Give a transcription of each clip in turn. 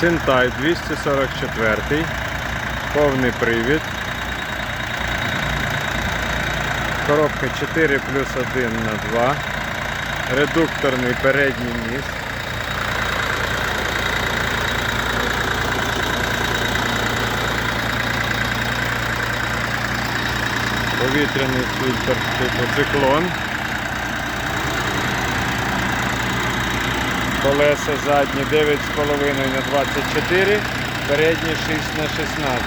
Синтай 244, повний привід. Коробка 4 плюс 1 на 2. Редукторний передній міст. Повітряний фільтр типу циклон. Колеса задні 9,5 на 24, передні 6 на 16.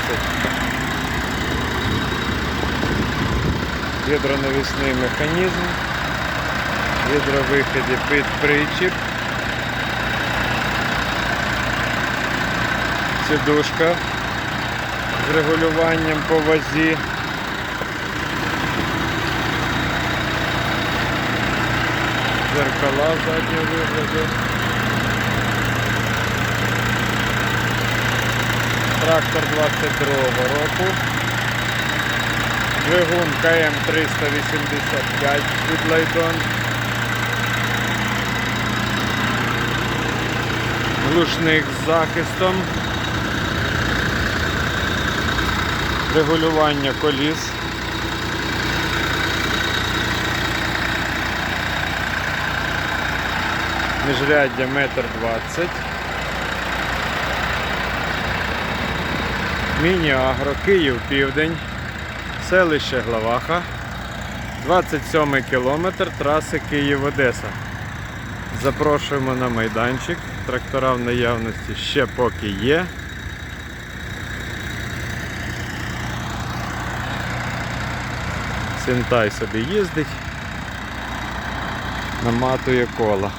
Гідронавісний механізм, гідровиходи під причіп, сідушка з регулюванням по вазі. Зеркала заднього вигляду. Трактор 22-го року. Двигун КМ385 від Лайдон. Глушник з захистом. Регулювання коліс. Міжряддя метр двадцять. Міні-агро, Київ Південь, селище Главаха, 27 кілометр траси Київ-Одеса. Запрошуємо на майданчик. Трактора в наявності ще поки є. Синтай собі їздить, наматує кола.